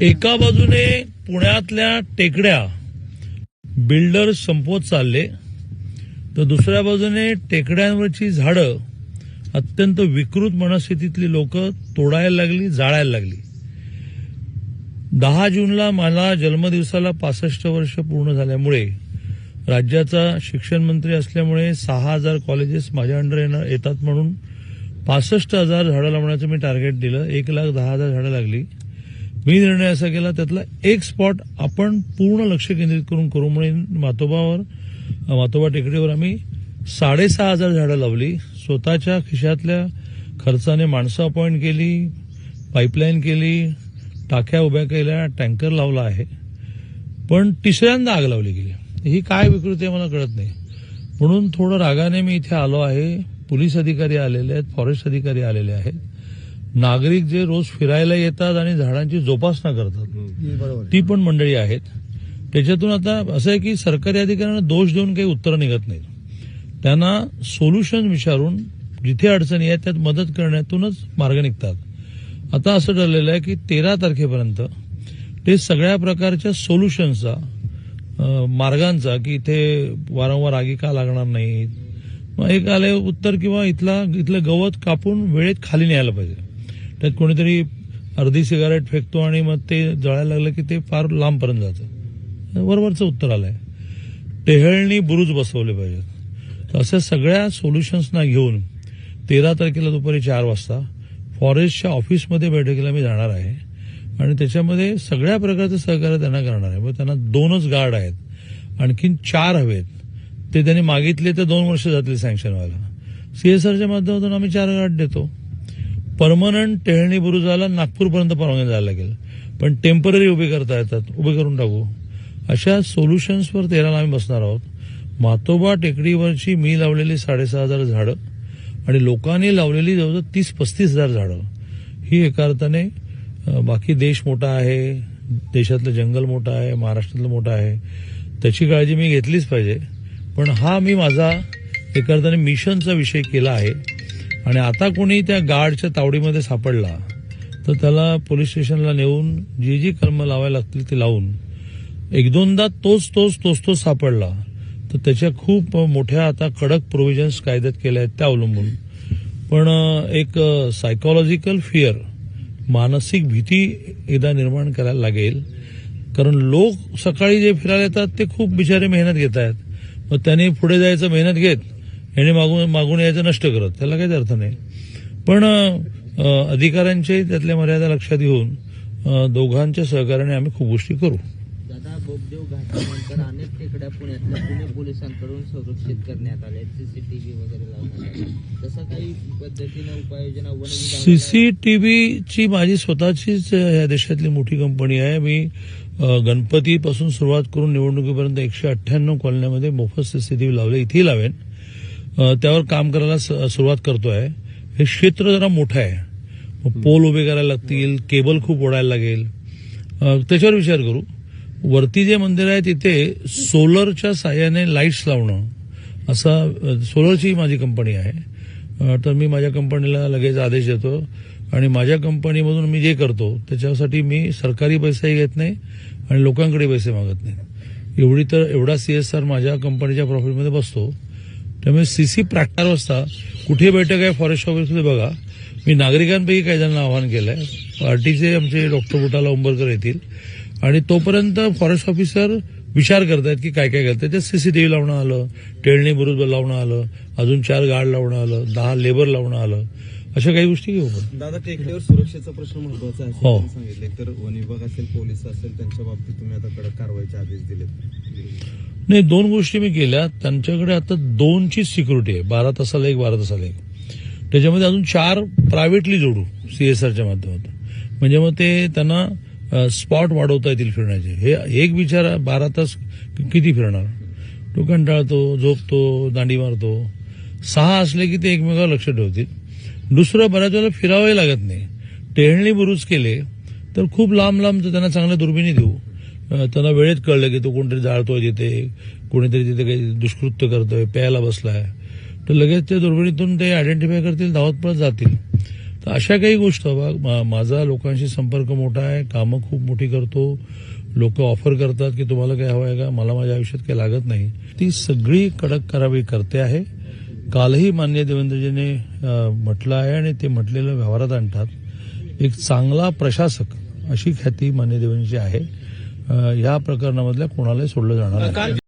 एका बाजूने पुण्यातल्या टेकड्या बिल्डर संपवत चालले तर दुसऱ्या बाजूने टेकड्यांवरची झाडं अत्यंत विकृत मनस्थितीतली लोक तोडायला लागली जाळायला लागली. दहा जूनला मला जन्मदिवसाला पासष्ट वर्ष पूर्ण झाल्यामुळे राज्याचा शिक्षण मंत्री असल्यामुळे सहा हजार कॉलेजेस माझ्या अंडर येणार येतात म्हणून पासष्ट हजार झाडं लावण्याचं मी टार्गेट दिलं. एक लाख दहा हजार झाडं लागली. मी निर्णय असा केला त्यातला एक स्पॉट आपण पूर्ण लक्ष केंद्रित करून करू म्हणून मातोबावर मातोबा टेकडीवर आम्ही साडेसहा हजार झाडं लावली. स्वतःच्या खिशातल्या खर्चाने माणसं अपॉइंट केली पाईपलाईन केली टाक्या उभ्या केल्या टँकर लावला आहे. पण तिसऱ्यांदा आग लावली गेली. ही काय विकृती आहे मला कळत नाही. म्हणून थोडं रागाने मी इथे आलो आहे. पोलीस अधिकारी आलेले आहेत फॉरेस्ट अधिकारी आलेले आहेत. नागरिक जे रोज फिरायला येतात आणि झाडांची जोपासना करतात ती पण मंडळी आहेत. त्याच्यातून आता असं आहे की सरकारी अधिकाऱ्यांना दोष देऊन काही उत्तरं निघत नाहीत त्यांना सोल्युशन विचारून जिथे अडचणी आहेत त्यात मदत करण्यातूनच मार्ग निघतात. आता असं ठरलेलं आहे की तेरा तारखेपर्यंत ते सगळ्या प्रकारच्या सोल्युशन्सचा अं, मार्गांचा की इथे वारंवार आगी का लागणार नाहीत? मग एक आले उत्तर किंवा इथला इथलं गवत कापून वेळेत खाली न्यायला पाहिजे. त्यात कोणीतरी अर्धी सिगारेट फेकतो आणि मग ते जळायला लागलं की ते फार लांबपर्यंत जातं. वरवरचं उत्तर आलंय. टेहळणी बुरुज बसवले पाहिजेत. तर अशा सगळ्या सोल्युशन्सना घेऊन तेरा तारखेला दुपारी चार वाजता फॉरेस्टच्या ऑफिसमध्ये बैठकीला मी जाणार आहे. आणि त्याच्यामध्ये सगळ्या प्रकारचं सहकार्य त्यांना करणार आहे. मग त्यांना दोनच गार्ड आहेत. आणखीन चार हवेत. ते त्यांनी मागितले तर दोन वर्ष जातील सँक्शन व्हायला. सीएसआरच्या माध्यमातून आम्ही चार गार्ड देतो. परमनंट टेहळणी बुरुजाला नागपूरपर्यंत परवानगी जायला लागेल पण टेंपररी उभे करता येतात उभे करून टाकू अशा सोल्युशन्सवर तेराला आम्ही बसणार आहोत मातोबा टेकडीवरची मी लावलेली साडेसहा हजार झाडं आणि लोकांनी लावलेली जवळजवळ तीस पस्तीस हजार झाडं ही एका अर्थाने बाकी देश मोठा आहे देशातलं जंगल मोठं आहे महाराष्ट्रातलं मोठं आहे त्याची काळजी मी घेतलीच पाहिजे पण हा मी माझा एका अर्थाने मिशनचा विषय केला आहे आणि आता कोणी त्या गार्डच्या तावडीमध्ये सापडला तर त्याला पोलीस स्टेशनला नेऊन जी जी कलमं लावायला लागतील ती लावून एक दोनदा तोच तोच तोच तोच सापडला. तर त्याच्या खूप मोठ्या आता कडक प्रोव्हिजन्स कायद्यात केल्या आहेत त्या अवलंबून. पण एक सायकोलॉजिकल फिअर मानसिक भीती एकदा निर्माण करायला लागेल. कारण लोक सकाळी जे फिरायला येतात ते खूप बिचारे मेहनत घेत आहेत. मग त्यांनी पुढे जायचं मेहनत घेत. याने मागून मागून यायचं नष्ट करत. त्याला काहीच अर्थ नाही. पण अं, अधिकाऱ्यांचे त्यातल्या मर्यादा लक्षात घेऊन दोघांच्या सहकार्याने आम्ही खूप गोष्टी करू. दादा बोगदेव घाटानंतर अनेक टेकड्या पुण्यातल्या पुणे पोलिसांकडून संरक्षित करण्यात आल्या. सीसीटीव्ही वगैरे लावण्यात आल्या. तसं काही पद्धतीनं उपाययोजना वन विभागाला- सीसीटीव्हीची माझी स्वतःचीच या देशातली मोठी कंपनी आहे. मी गणपतीपासून सुरुवात करून निवडणुकीपर्यंत एकशे अठ्ठ्याण्णव कॉलन्यामध्ये मोफत सीसीटीव्ही लावले इथेही लावेन. त्यावर काम करायला स- सुरुवात करतोय. हे क्षेत्र जरा मोठं आहे. पोल उभे करायला लागतील केबल खूप ओढायला लागेल. त्याच्यावर विचार करू. वरती जे मंदिर आहे तिथे सोलरच्या साह्याने लाईट्स लावणं असा सोलरची माझी कंपनी आहे. तर मी माझ्या कंपनीला लगेच आदेश देतो. आणि माझ्या कंपनीमधून मी जे करतो त्याच्यासाठी मी सरकारी पैसाही घेत नाही आणि लोकांकडे पैसे मागत नाही. एवढी तर एवढा सीएसआर माझ्या कंपनीच्या प्रॉफिटमध्ये बसतो. त्यामुळे सीसी चार वाजता कुठे बैठक आहे फॉरेस्ट ऑफिसमध्ये बघा. मी नागरिकांपैकी काही जणांना आवाहन केलंय. पार्टीचे आमचे डॉक्टर बुटाला उंबरकर येतील. आणि तोपर्यंत फॉरेस्ट ऑफिसर विचार करतायत की काय काय करतायत त्यात सीसीटीव्ही लावणं आलं टेळणी बरोबर लावणं आलं अजून चार गार्ड लावणं आलं दहा लेबर लावणं आलं. अशा काही गोष्टी घेऊ दादा टेकडीवर सुरक्षेचा प्रश्न महत्त्वाचा आहे हो. सांगितले तर वन विभाग असेल पोलीस असेल त्यांच्या बाबतीत तुम्ही आता कडक कारवाईचे आदेश दिलेत. नाही दोन गोष्टी मी केल्या. त्यांच्याकडे आता दोनची सिक्युरिटी आहे. बारा तासाला एक बारा तासाला एक. त्याच्यामध्ये अजून चार प्रायव्हेटली जोडू सीएसआरच्या माध्यमातून. म्हणजे मग ते त्यांना स्पॉट वाढवता येतील फिरण्याचे. हे एक बिचारा बारा तास किती फिरणार? तो कंटाळतो झोपतो दांडी मारतो. सहा असले की ते एकमेकावर लक्ष ठेवतील. दुसरं बऱ्याच वेळेला फिरावंही लागत नाही. टेहळणी बुरुज केले तर खूप लांब लांब त्यांना चांगल्या दुर्बिणी देऊ. त्यांना वेळेत कळलं की तो कोणतरी जाळतोय तिथे कोणीतरी तिथे काही दुष्कृत्य करतोय प्यायला बसलाय. तर लगेच त्या दुर्बिणीतून ते आयडेंटिफाय करतील धावत पळत जातील. तर अशा काही गोष्ट बघ माझा लोकांशी संपर्क मोठा आहे कामं खूप मोठी करतो. लोक ऑफर करतात की तुम्हाला काय हवं आहे का? मला माझ्या आयुष्यात काही लागत नाही. ती सगळी कडक करावी करते आहे. कालही मान्य देवेंद्रजीने म्हटलं आहे आणि ते म्हटलेलं व्यवहारात आणतात. एक चांगला प्रशासक अशी ख्याती मान्य देवेंद्रजी आहे. या प्रकरणामधल्या कोणालाही सोडलं जाणार नाही.